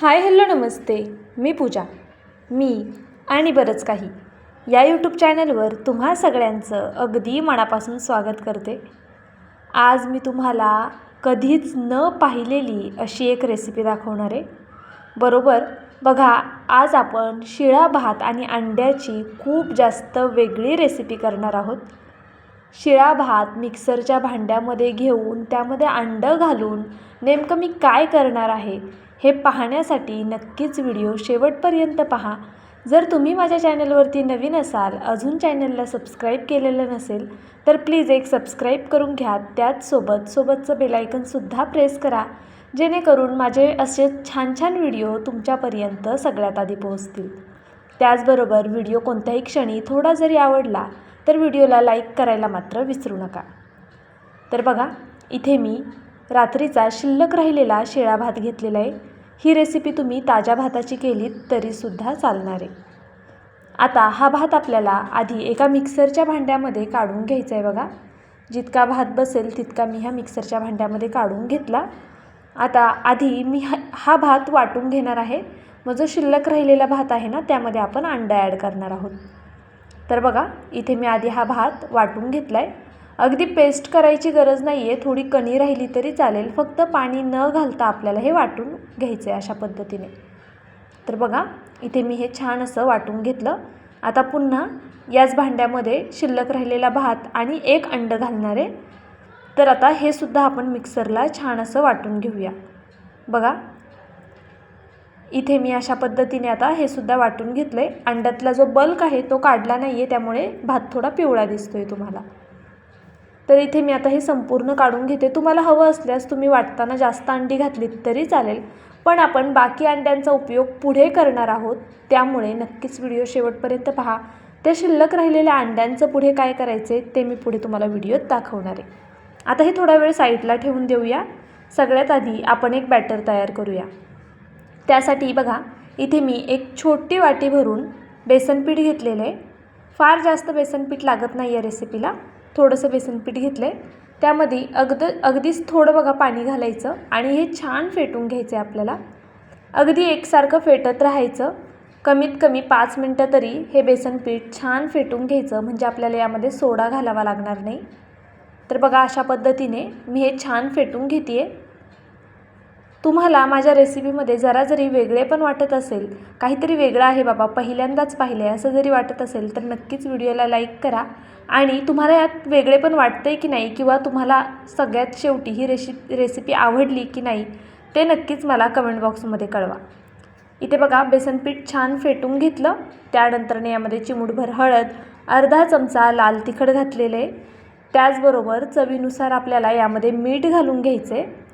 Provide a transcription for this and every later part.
Hi hello नमस्ते. मी पूजा. मी आणि बरंच काही. या यूट्यूब चॅनलवर तुम्हा सगळ्यांचं अगदी मनापासून स्वागत करते. आज मी तुम्हाला कधीच न पाहिलेली अशी एक रेसिपी दाखवणार आहे. बरोबर? बघा आज आपण शिळा भात आणि अंड्याची खूप जास्त वेगळी रेसिपी करणार आहोत. शिळा भात मिक्सरच्या भांड्यामध्ये घेऊन त्यामध्ये अंडं घालून नेमकं मी काय करणार आहे? हे पाहण्यासाठी नक्कीच व्हिडिओ शेवटपर्यंत पहा. जर तुम्ही माझ्या चॅनलवरती नवीन असाल अजून चॅनलला सबस्क्राईब केलेलं नसेल तर प्लीज एक सबस्क्राईब करून घ्या. त्याचसोबत सोबतचं बेलायकनसुद्धा प्रेस करा जेणेकरून माझे असे छान छान व्हिडिओ तुमच्यापर्यंत सगळ्यात आधी पोहोचतील. त्याचबरोबर व्हिडिओ कोणत्याही क्षणी थोडा जरी आवडला तर व्हिडिओला लाईक करायला मात्र विसरू नका. तर बघा इथे मी रात्रीचा शिल्लक राहिलेला शिळा भात घेतलेला आहे. ही रेसिपी तुम्ही ताज्या भाताची केलीत तरीसुद्धा चालणार आहे. आता हा भात आपल्याला आधी एका मिक्सरच्या भांड्यामध्ये काढून घ्यायचा आहे बघा. जितका भात बसेल तितका मी ह्या मिक्सरच्या भांड्यामध्ये काढून घेतला. आता आधी मी हा हा भात वाटून घेणार आहे. मग जो शिल्लक राहिलेला भात आहे ना त्यामध्ये आपण अंडा ॲड करणार आहोत. तर बघा इथे मी आधी हा भात वाटून घेतला आहे अगदी पेस्ट करायची गरज नाही आहे थोडी कणी राहिली तरी चालेल. फक्त पाणी न घालता आपल्याला हे वाटून घ्यायचं आहे अशा पद्धतीने. तर बघा इथे मी हे छान असं वाटून घेतलं. आता पुन्हा याच भांड्यामध्ये शिल्लक राहिलेला भात आणि एक अंडं घालणार. आहे तर आता हे सुद्धा आपण मिक्सरला छान असं वाटून घेऊया. बघा. इथे मी अशा पद्धतीने आता हे सुद्धा वाटून घेतलं आहे अंड्यातला जो बल्क आहे तो काढला नाही आहे त्यामुळे भात थोडा पिवळा दिसतो आहे तुम्हाला. तर इथे मी आता हे संपूर्ण काढून घेते. तुम्हाला हवं असल्यास तुम्ही वाटताना जास्त अंडी घातलीत तरी चालेल. पण आपण बाकी अंड्यांचा उपयोग पुढे करणार आहोत. त्यामुळे नक्कीच व्हिडिओ शेवटपर्यंत पहा. त्या शिल्लक राहिलेल्या अंड्यांचं पुढे काय करायचे ते मी पुढे तुम्हाला व्हिडिओत दाखवणार आहे. आता हे थोडा वेळ साईडला ठेवून देऊया. सगळ्यात आधी आपण एक बॅटर तयार करूया. त्यासाठी बघा इथे मी एक छोटी वाटी भरून बेसनपीठ घेतलेलं आहे. फार जास्त बेसनपीठ लागत नाही या रेसिपीला थोडंसं बेसनपीठ घेतलं आहे त्यामध्ये अगद अगदीच थोडं बघा पाणी घालायचं आणि हे छान फेटून घ्यायचं आहे आपल्याला. अगदी एकसारखं फेटत राहायचं. कमीत कमी पाच मिनटं तरी हे बेसनपीठ छान फेटून घ्यायचं म्हणजे आपल्याला यामध्ये सोडा घालावा लागणार नाही. तर बघा अशा पद्धतीने मी हे छान फेटून घेते आहे तुम्हाला माझ्या रेसिपीमध्ये जरा जरी वेगळे पण वाटत असेल काहीतरी वेगळं आहे बाबा पहिल्यांदाच पाहिलं आहे असं जरी वाटत असेल तर नक्कीच व्हिडिओला लाईक करा. आणि तुम्हाला यात वेगळे पण वाटतं आहे की नाही किंवा तुम्हाला सगळ्यात शेवटी ही रेशि रेसिपी आवडली की नाही ते नक्कीच मला कमेंट बॉक्समध्ये कळवा. इथे बघा बेसनपीठ छान फेटून घेतलं. त्यानंतरने यामध्ये चिमूटभर हळद अर्धा चमचा लाल तिखट घातलेलं. आहे त्याचबरोबर चवीनुसार आपल्याला यामध्ये मीठ घालून घ्यायचं. आहे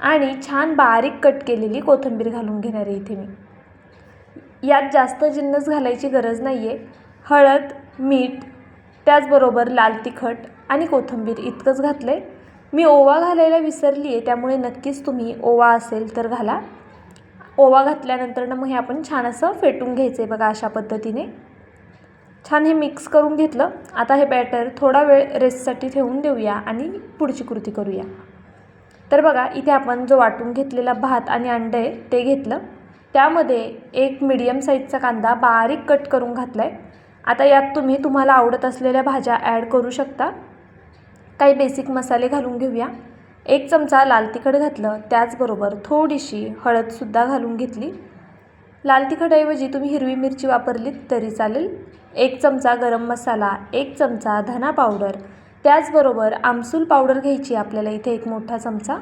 आणि छान बारीक कट केलेली कोथिंबीर घालून घेणार आहे इथे मी. यात जास्त जिन्नस घालायची गरज नाही आहे हळद मीठ त्याचबरोबर लाल तिखट आणि कोथिंबीर इतकंच घातलं आहे मी ओवा घालायला विसरली आहे त्यामुळे नक्कीच तुम्ही ओवा असेल तर घाला. ओवा घातल्यानंतर ना मग हे आपण छान असं फेटून घ्यायचं आहे बघा अशा पद्धतीने. छान हे मिक्स करून घेतलं. आता हे बॅटर थोडा वेळ रेस्टसाठी ठेवून देऊया आणि पुढची कृती करूया. तर बघा इथे आपण जो वाटून घेतलेला भात आणि अंडे आहे ते घेतलं. त्यामध्ये एक मिडियम साईजचा कांदा बारीक कट करून घातला आहे आता यात तुम्ही तुम्हाला आवडत असलेल्या भाज्या ॲड करू शकता. काही बेसिक मसाले घालून घेऊया. एक चमचा लाल तिखट घातलं त्याचबरोबर थोडीशी हळदसुद्धा घालून घेतली. लाल तिखटऐवजी तुम्ही हिरवी मिरची वापरलीत तरी चालेल. एक चमचा गरम मसाला एक चमचा धना पावडर त्याचबरोबर आमसूल पावडर घ्यायची आपल्याला इथे एक मोठा चमचा.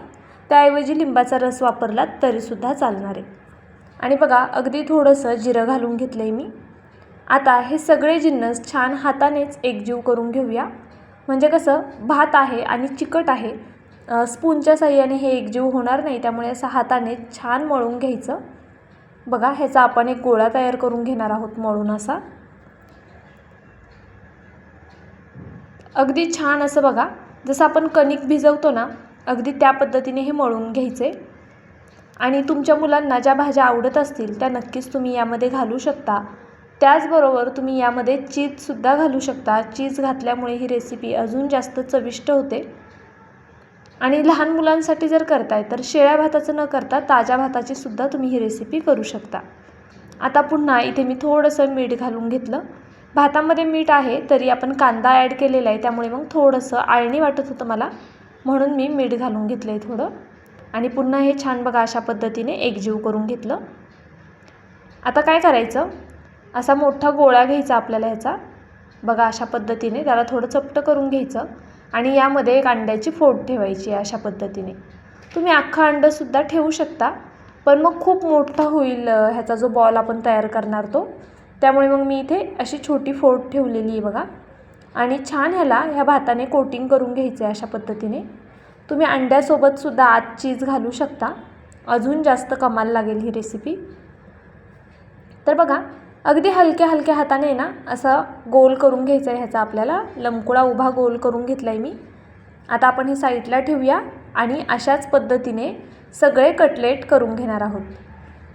त्याऐवजी लिंबाचा रस वापरलात तरीसुद्धा चालणार आहे. आणि बघा अगदी थोडंसं जिरं घालून घेतलं आहे मी. आता हे सगळे जिन्नस छान हातानेच एकजीव करून घेऊया. म्हणजे कसं भात आहे आणि चिकट आहे. स्पूनच्या साह्याने हे एकजीव होणार नाही त्यामुळे असं हाताने छान मळून घ्यायचं. बघा ह्याचा आपण एक गोळा तयार करून घेणार आहोत मळून असा. अगदी छान असं बघा. जसं आपण कणिक भिजवतो ना अगदी त्या पद्धतीने हे मळून घ्यायचे. आणि तुमच्या मुलांना ज्या भाज्या आवडत असतील त्या नक्कीच तुम्ही यामध्ये घालू शकता. त्याचबरोबर तुम्ही यामध्ये चीजसुद्धा घालू शकता. चीज घातल्यामुळे ही रेसिपी अजून जास्त चविष्ट होते. आणि लहान मुलांसाठी जर करताय तर शेळ्या भाताचं न करता ताज्या भाताची सुद्धा तुम्ही ही रेसिपी करू शकता. आता पुन्हा इथे मी थोडंसं मीठ घालून घेतलं. भातामध्ये मीठ आहे तरी आपण कांदा ॲड केलेला आहे त्यामुळे मग थोडंसं आळणी वाटत होतं मला. म्हणून मी मीठ घालून घेतलं आहे थोडं. आणि पुन्हा हे छान बघा अशा पद्धतीने एकजीव करून घेतलं. आता काय करायचं? असा मोठा गोळा घ्यायचा आपल्याला ह्याचा. बघा अशा पद्धतीने त्याला थोडं चपटं करून घ्यायचं. आणि यामध्ये एक अंड्याची फोड ठेवायची आहे अशा पद्धतीने. तुम्ही अख्खा अंडंसुद्धा ठेवू शकता. पण मग खूप मोठा होईल ह्याचा जो बॉल आपण तयार करणार तो. त्यामुळे मग मी इथे अशी छोटी फोड ठेवलेली आहे बघा. आणि छान ह्याला ह्या भाताने कोटिंग करून घ्यायचं आहे अशा पद्धतीने. तुम्ही अंड्यासोबतसुद्धा आत चीज घालू शकता. अजून जास्त कमाल लागेल ही रेसिपी तर बघा अगदी हलक्या हलक्या हाताने ना असा गोल करून घ्यायचा आहे ह्याचा आपल्याला. लमकुळा उभा गोल करून घेतला आहे मी. आता आपण हे साईडला ठेवूया आणि अशाच पद्धतीने सगळे कटलेट करून घेणार आहोत.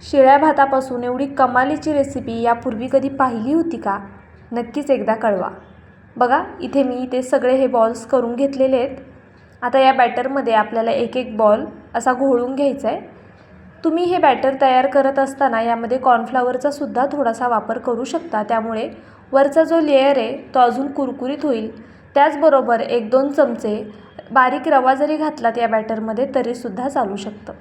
शिळ्या भातापासून एवढी कमालीची रेसिपी यापूर्वी कधी पाहिली होती का? नक्कीच एकदा कळवा. बघा इथे मी ते सगळे हे बॉल्स करून घेतलेले आहेत. आता या बॅटरमध्ये आपल्याला एक एक बॉल असा घोळून घ्यायचा आहे तुम्ही हे बॅटर तयार करत असताना यामध्ये कॉर्नफ्लावरचा सुद्धा थोडासा वापर करू शकता. त्यामुळे वरचा जो लेयर आहे तो अजून कुरकुरीत होईल. त्याचबरोबर एक दोन चमचे बारीक रवा जरी घातलात या बॅटरमध्ये तरीसुद्धा चालू शकतं.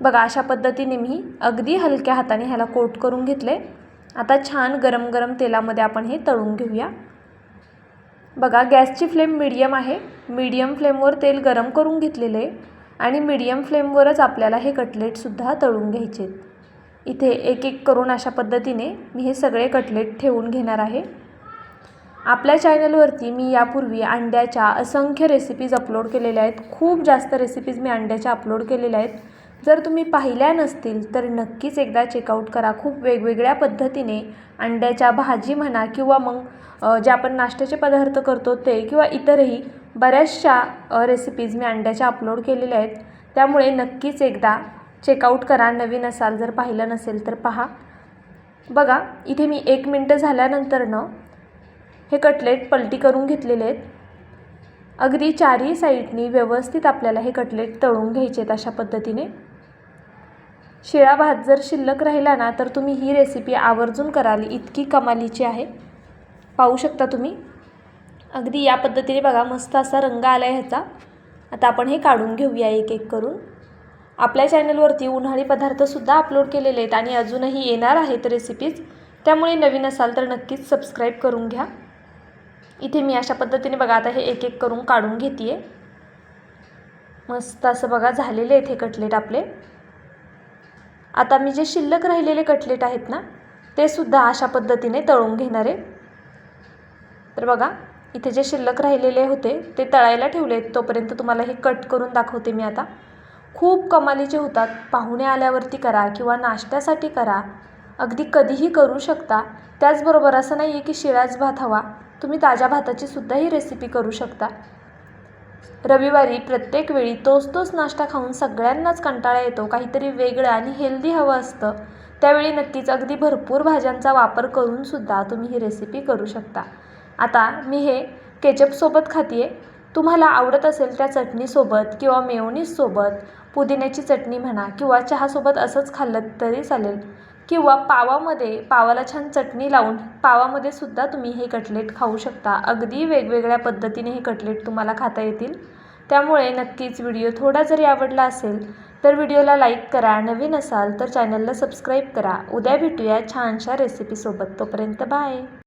बघा अशा पद्धतीने मी अगदी हलक्या हाताने ह्याला कोट करून घेतले. आता छान गरम गरम तेलामध्ये आपण हे तळून घेऊया. बघा गॅसची फ्लेम मिडियम आहे. मीडियम फ्लेमवर तेल गरम करून घेतलेलं आहे आणि मीडियम फ्लेमवरच आपल्याला हे कटलेटसुद्धा तळून घ्यायचे. आहेत इथे एक एक करून अशा पद्धतीने मी हे सगळे कटलेट ठेवून घेणार आहे. आपल्या चॅनलवरती मी यापूर्वी अंड्याच्या असंख्य रेसिपीज अपलोड केलेल्या आहेत. खूप जास्त रेसिपीज मी अंड्याच्या अपलोड केलेल्या आहेत. जर तुम्ही पाहिल्या नसतील तर नक्कीच एकदा चेकआउट करा. खूप वेगवेगळ्या पद्धतीने अंड्याच्या भाजी म्हणा किंवा मग जे आपण नाश्त्याचे पदार्थ करतो ते किंवा इतरही बऱ्याचशा रेसिपीज मी अंड्याच्या अपलोड केलेल्या आहेत. त्यामुळे नक्कीच एकदा चेकआउट करा. नवीन असाल जर पाहिलं नसेल तर पहा. बघा इथे मी एक मिनटं झाल्यानंतरनं हे कटलेट पलटी करून घेतलेले आहेत. अगदी चारही साईडनी व्यवस्थित आपल्याला हे कटलेट तळून घ्यायचे आहेत अशा पद्धतीने. शिळा भात जर शिल्लक राहिला ना तर तुम्ही ही रेसिपी आवर्जून कराल. इतकी कमालीची आहे. पाहू शकता तुम्ही? अगदी या पद्धतीने बघा मस्त असा रंग आला आहे ह्याचा. आता आपण हे काढून घेऊया एक एक करून. आपल्या चॅनलवरती उन्हाळी पदार्थसुद्धा अपलोड केलेले आहेत आणि अजूनही येणार आहेत रेसिपीज त्यामुळे नवीन असाल तर नक्कीच सबस्क्राईब करून घ्या. इथे मी अशा पद्धतीने बघा आता हे एक एक करून काढून घेते आहे मस्त असं बघा झालेले आहेत हे कटलेट आपले. आता मी जे शिल्लक राहिलेले कटलेट आहेत ना ते सुद्धा अशा पद्धतीने तळून घेणार आहे. तर बघा इथे जे शिल्लक राहिलेले होते ते तळायला ठेवले आहेत. तोपर्यंत तुम्हाला हे कट करून दाखवते मी आता. खूप कमालीचे होतात. पाहुणे आल्यावरती करा किंवा नाश्त्यासाठी करा. अगदी कधीही करू शकता. त्याचबरोबर असं नाही आहे की शिळाच भात हवा. तुम्ही ताज्या भाताची सुद्धा ही रेसिपी करू शकता. रविवारी प्रत्येक वेळी तोच तोच नाश्ता खाऊन सगळ्यांनाच कंटाळा येतो. काहीतरी वेगळं आणि हेल्दी हवं असतं. त्यावेळी नक्कीच अगदी भरपूर भाज्यांचा वापर करूनसुद्धा तुम्ही ही रेसिपी करू शकता. आता मी हे केचपसोबत खाते तुम्हाला आवडत असेल त्या चटणीसोबत किंवा मेवणीसोबत पुदिन्याची चटणी म्हणा किंवा चहासोबत असंच खाल्लं तरी चालेल. किंवा पावामध्ये पावाला छान चटणी लावून पावामध्ये सुद्धा तुम्ही हे कटलेट खाऊ शकता. अगदी वेगवेगळ्या पद्धतीने हे कटलेट तुम्हाला खाता येतील. त्यामुळे नक्कीच व्हिडिओ थोडा जरी आवडला असेल तर व्हिडिओला लाईक करा. नवीन असाल तर चॅनलला सबस्क्राईब करा. उद्या भेटूया छानशा रेसिपीसोबत तोपर्यंत बाय.